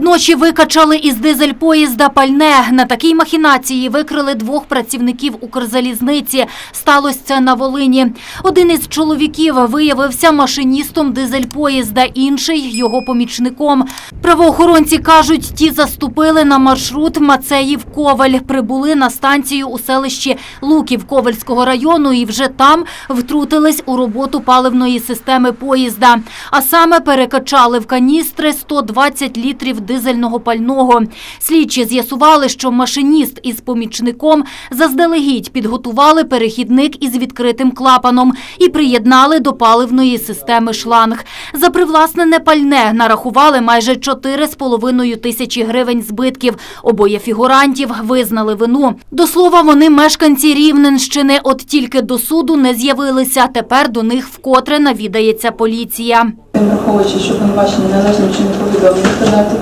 Серед ночі викачали із дизель-поїзда пальне. На такій махінації викрили двох працівників Укрзалізниці. Сталося це на Волині. Один із чоловіків виявився машиністом дизель-поїзда, інший – його помічником. Правоохоронці кажуть, ті заступили на маршрут Мацеїв-Коваль. Прибули на станцію у селищі Луків Ковальського району і вже там втрутились у роботу паливної системи поїзда. А саме перекачали в каністри 120 літрів дизельного пального. Слідчі з'ясували, що машиніст із помічником заздалегідь підготували перехідник із відкритим клапаном і приєднали до паливної системи шланг. За привласнене пальне нарахували майже 4,5 тисячі гривень збитків. Обоє фігурантів визнали вину. До слова, вони мешканці Рівненщини, от тільки до суду не з'явилися. Тепер до них вкотре навідається поліція. Враховуючи, що обвинувачені належним чином повідомлені предмету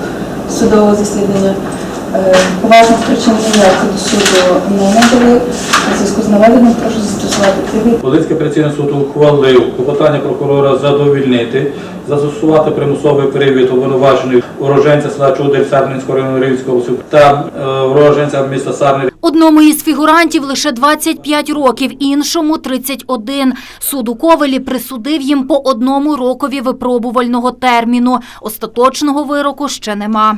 судового засідання, е, поважних причин заявки до суду не надали. У зв'язку з наведеним прошу застосувати триві. Волинський апеляційний суд ухвалив клопотання прокурора задовільнити, застосувати примусовий привід обвинуваченої уроженця села Чудель Сарненського району Рівського області та е, уроженця міста Сарни Одному із фігурантів лише 25 років, іншому 31. Суд у Ковелі присудив їм по одному рокові випробувального терміну. Остаточного вироку ще нема.